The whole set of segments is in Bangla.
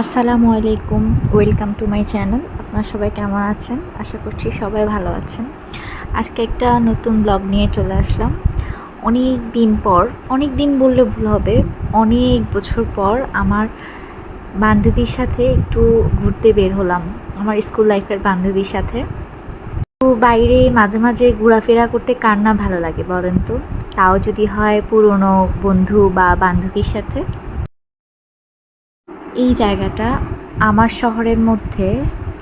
আসসালামু আলাইকুম, ওয়েলকাম টু মাই চ্যানেল। আপনারা সবাই কেমন আছেন? আশা করছি সবাই ভালো আছেন। আজকে একটা নতুন ব্লগ নিয়ে চলে আসলাম। অনেক দিন পর, অনেক দিন বললে ভুল হবে, অনেক বছর পর আমার বান্ধবীর সাথে একটু ঘুরতে বের হলাম, আমার স্কুল লাইফের বান্ধবীর সাথে। তো বাইরে মাঝে মাঝে ঘোরাফেরা করতে কার না ভালো লাগে বলেন তো? তাও যদি হয় পুরনো বন্ধু বা বান্ধবীর সাথে। এই জায়গাটা আমার শহরের মধ্যে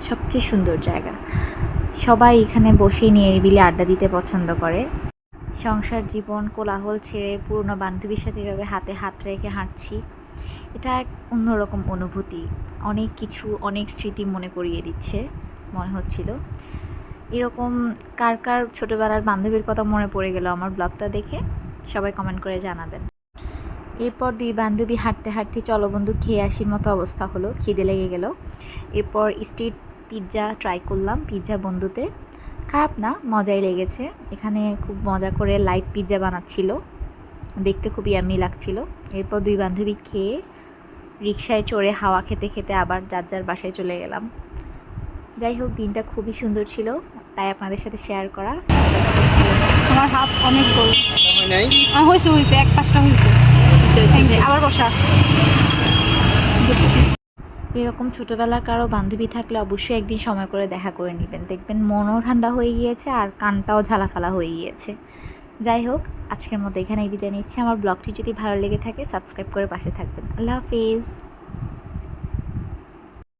সবচেয়ে সুন্দর জায়গা। সবাই এখানে বসে নিরিবিলি আড্ডা দিতে পছন্দ করে। সংসার জীবন কোলাহল ছেড়ে পুরনো বান্ধবীর সাথে এভাবে হাতে হাত রেখে হাঁটছি। এটা এক অন্যরকম অনুভূতি। অনেক কিছু, অনেক স্মৃতি মনে করিয়ে দিচ্ছে, মনে হচ্ছিল। এরকম কার কার ছোটোবেলার বান্ধবীর কথা মনে পড়ে গেল আমার ব্লগটা দেখে সবাই কমেন্ট করে জানাবেন। এরপর দুই বান্ধবী হাঁটতে হাঁটতে চলো বন্ধু খেয়ে আসির মতো অবস্থা হলো খিদে লেগে গেল। এরপর স্ট্রিট পিৎজা ট্রাই করলাম পিৎজা বন্ধুতে। খারাপ না মজাই লেগেছে। এখানে খুব মজা করে লাইভ পিৎজা বানাচ্ছিল। দেখতে খুবই ইয়ামি লাগছিল। এরপর দুই বান্ধবী খেয়ে রিক্সায় চড়ে হাওয়া খেতে খেতে আবার যার যার বাসায় চলে গেলাম। যাই হোক দিনটা খুবই সুন্দর ছিল তাই আপনাদের সাথে শেয়ার করা। আমার হাত অনেক গোল। হয় হয়েছে হয়েছে এক পাঁচটা হয়েছে। এরকম ছোটোবেলার কারও বান্ধবী থাকলে অবশ্যই একদিন সময় করে দেখা করে নেবেন। দেখবেন মনও ঠান্ডা হয়ে গিয়েছে আর কানটাও ঝালাফালা হয়ে গিয়েছে। যাই হোক, আজকের মতো এখানেই বিদায় নিচ্ছি। আমার ব্লগটি যদি ভালো লেগে থাকে, সাবস্ক্রাইব করে পাশে থাকবেন। আল্লাহ হাফিজ।